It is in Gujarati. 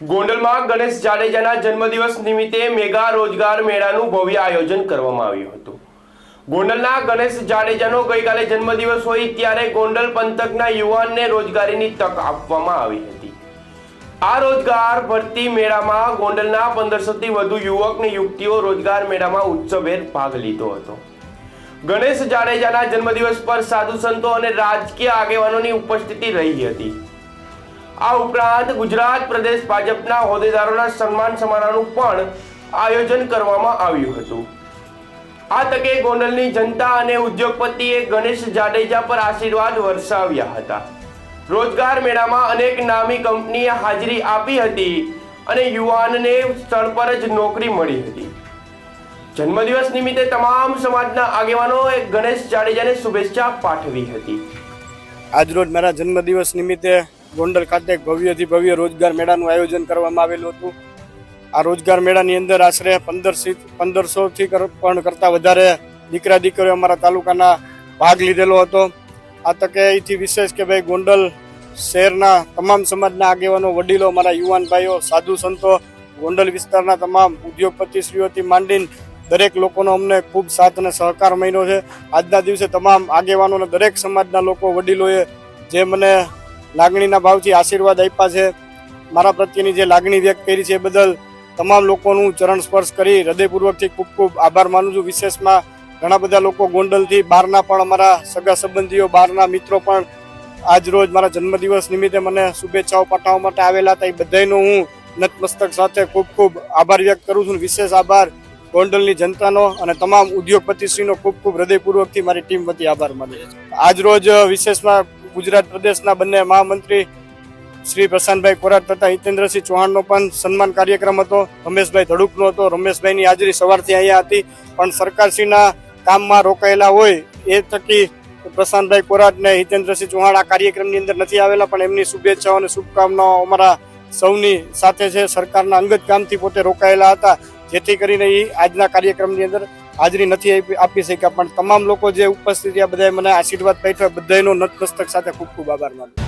ગોંડલમાં ગણેશ જાડેજાના જન્મદિવસ નિમિત્તે મેગા રોજગાર મેળાનું ભવ્ય આયોજન કરવામાં આવ્યું હતું. ગોંડલના ગણેશ જાડેજાનો ગઈકાલે જન્મદિવસ હોય ત્યારે ગોંડલ પંથકના યુવાનને રોજગારીની તક આપવામાં આવી હતી. આ રોજગાર ભરતી મેળામાં ગોંડલના પંદરસોથી વધુ યુવક ને યુવતીઓ રોજગાર મેળામાં ઉત્સવભેર ભાગ લીધો હતો. ગણેશ જાડેજાના જન્મદિવસ પર સાધુ સંતો અને રાજકીય આગેવાનોની ઉપસ્થિતિ રહી હતી. આ ઉપરાંત ગુજરાત પ્રદેશ ભાજપના હોદ્દેદારોના સન્માન સમારોહનું પણ આયોજન કરવામાં આવ્યું હતું. આ તકે ગોંડલની જનતા અને ઉદ્યોગપતિએ ગણેશ જાડેજા પર આશીર્વાદ વરસાવ્યા હતા. રોજગાર મેળામાં અનેક નામી કંપનીએ હાજરી આપી હતી અને યુવાનને સ્થળ પર જ નોકરી મળી હતી. જન્મદિવસ નિમિત્તે તમામ સમાજના આગેવાનોએ ગણેશ જાડેજાને શુભેચ્છા પાઠવી હતી. આજરોજ મારા જન્મદિવસ નિમિત્તે ગોંડલ ખાતે ભવ્યથી ભવ્ય રોજગાર મેળાનું આયોજન કરવામાં આવેલું હતું. આ રોજગાર મેળાની અંદર આશરે પંદરસી પંદરસોથી પણ કરતાં વધારે દીકરા દીકરીઓ અમારા તાલુકાના ભાગ લીધેલો હતો. આ તકે અહીંથી વિશેષ કે ભાઈ ગોંડલ શહેરના તમામ સમાજના આગેવાનો, વડીલો, અમારા યુવાન ભાઈઓ, સાધુ સંતો, ગોંડલ વિસ્તારના તમામ ઉદ્યોગપતિશ્રીઓથી માંડીને દરેક લોકોનો અમને ખૂબ સાથ અને સહકાર મળ્યો છે. આજના દિવસે તમામ આગેવાનો અને દરેક સમાજના લોકો, વડીલોએ જે મને લાગણીના ભાવથી આશીર્વાદ આપ્યા છે. મારા પ્રત્યેની જે લાગણી વ્યક્ત કરી છે એ બદલ તમામ લોકોનું ચરણ સ્પર્શ કરી હૃદયપૂર્વકથી ખૂબ ખૂબ આભાર માનું છું. વિશેષમાં ઘણા બધા લોકો ગોંડલથી, બહારના પણ અમારા સગા સંબંધીઓ, બહારના મિત્રો પણ આજ રોજ મારા જન્મદિવસ નિમિત્તે મને શુભેચ્છાઓ પાઠવવા માટે આવેલા હતા. એ બધાનો હું નતમસ્તક સાથે ખૂબ ખૂબ આભાર વ્યક્ત કરું છું. વિશેષ આભાર ગોંડલની જનતાનો અને તમામ ઉદ્યોગપતિશ્રીનો ખૂબ ખૂબ હૃદયપૂર્વકથી મારી ટીમ વતી આભાર માનું છું. આજ રોજ વિશેષમાં ગુજરાત પ્રદેશના બંને મહામંત્રી શ્રી પ્રશાંતભાઈ કોરાટ તથા હિતેન્દ્રસિંહ ચૌહાણનો પણ સન્માન કાર્યક્રમ હતો. રમેશભાઈ ધડુકનો હતો. રમેશભાઈની હાજરી સવારથી અહીંયા હતી. પણ સરકારશ્રીના કામમાં રોકાયેલા હોય એ થકી પ્રશાંતભાઈ કોરાટ ને હિતેન્દ્રસિંહ ચૌહાણ આ કાર્યક્રમની અંદર નથી આવેલા. પણ એમની શુભેચ્છાઓ અને શુભકામનાઓ અમારા સૌની સાથે છે. સરકારના અંગત કામથી પોતે રોકાયેલા હતા. જેથી કરીને એ આજના કાર્યક્રમની અંદર હાજરી નથી આપી- શક્યા, પણ તમામ લોકો જે ઉપસ્થિત રહ્યા, બધાએ મને આશીર્વાદ પાઠવ્યા. બધાનો નતમસ્તક સાથે ખૂબ ખૂબ આભાર માનું